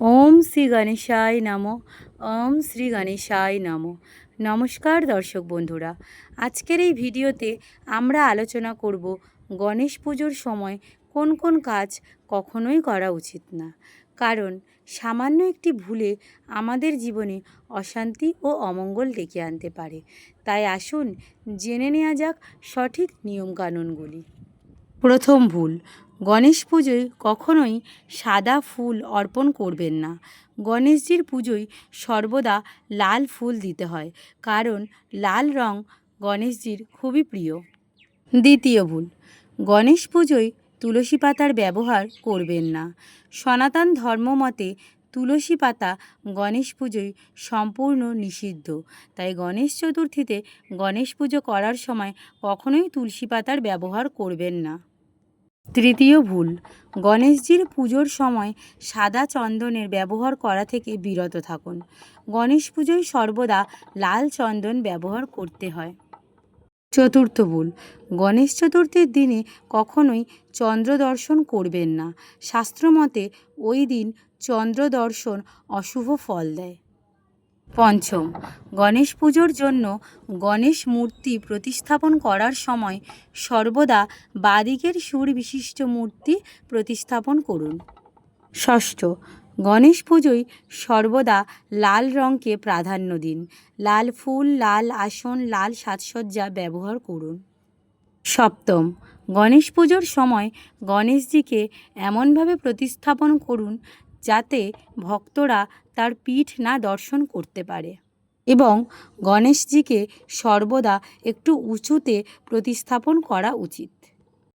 ওম শ্রী গণেশায় নম। ওম শ্রী গণেশায় নম। নমস্কার দর্শক বন্ধুরা, আজকের এই ভিডিওতে আমরা আলোচনা করব গণেশ পুজোর সময় কোন কোন কাজ কখনোই করা উচিত না। কারণ সামান্য একটি ভুলে আমাদের জীবনে অশান্তি ও অমঙ্গল ডেকে আনতে পারে। তাই আসুন জেনে নেওয়া যাক সঠিক নিয়মকানুনগুলি। প্রথম ভুল গণেশ পুজোয় কখনোই সাদা ফুল অর্পণ করবেন না। গণেশজির পুজোয় সর্বদা লাল ফুল দিতে হয়, কারণ লাল রং গণেশজির খুবই প্রিয়। দ্বিতীয় ভুল, গণেশ পুজোয় তুলসী পাতার ব্যবহার করবেন না। সনাতন ধর্মমতে তুলসী পাতা গণেশ পুজোয় সম্পূর্ণ নিষিদ্ধ, তাই গণেশ চতুর্থীতে গণেশ পুজো করার সময় কখনোই তুলসী পাতার ব্যবহার করবেন না। তৃতীয় ভুল। গণেশজির পুজোর সময় সাদা চন্দনের ব্যবহার করা থেকে বিরত থাকুন। গণেশ পুজোয় সর্বদা লাল চন্দন ব্যবহার করতে হয়। চতুর্থ ভুল। গণেশ চতুর্থীর দিনে কখনোই চন্দ্র দর্শন করবেন না। শাস্ত্রমতে ওই দিন চন্দ্র দর্শন অশুভ ফল দেয়। পঞ্চম। গণেশ পুজোর জন্য গণেশ মূর্তি প্রতিস্থাপন করার সময় সর্বদা বাদিকের সুর বিশিষ্ট মূর্তি প্রতিস্থাপন করুন। ষষ্ঠ, গণেশ পুজোয় সর্বদা লাল রঙকে প্রাধান্য দিন। লাল ফুল, লাল আসন, লাল সাজসজ্জা ব্যবহার করুন। সপ্তম, গণেশ পুজোর সময় গণেশজিকে এমনভাবে প্রতিস্থাপন করুন যাতে ভক্তরা তার পিঠ না দর্শন করতে পারে। এবং গণেশজিকে সর্বদা একটু উঁচুতে প্রতিস্থাপন করা উচিত।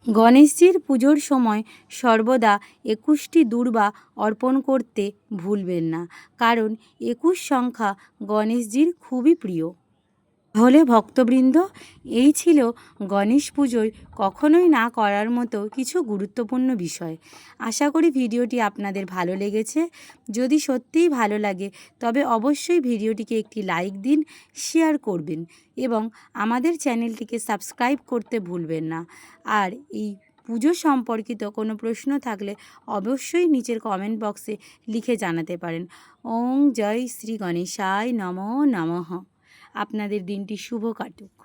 গণেশজির পুজোর সময় সর্বদা একুশটি দুর্বা অর্পণ করতে ভুলবেন না। কারণ একুশ সংখ্যা গণেশজির খুবই প্রিয়। তাহলে ভক্তবৃন্দ, এই ছিল গণেশ পুজোয় কখনোই না করার মতো কিছু গুরুত্বপূর্ণ বিষয়। আশা করি ভিডিওটি আপনাদের ভালো লেগেছে। যদি সত্যিই ভালো লাগে, তবে অবশ্যই ভিডিওটিকে একটি লাইক দিন, শেয়ার করবেন এবং আমাদের চ্যানেলটিকে সাবস্ক্রাইব করতে ভুলবেন না। আর এই পুজো সম্পর্কিত কোনো প্রশ্ন থাকলে অবশ্যই নিচের কমেন্ট বক্সে লিখে জানাতে পারেন। ওং জয় শ্রী গণেশায় নম নমঃ। আপনাদের দিনটি শুভ কাটুক।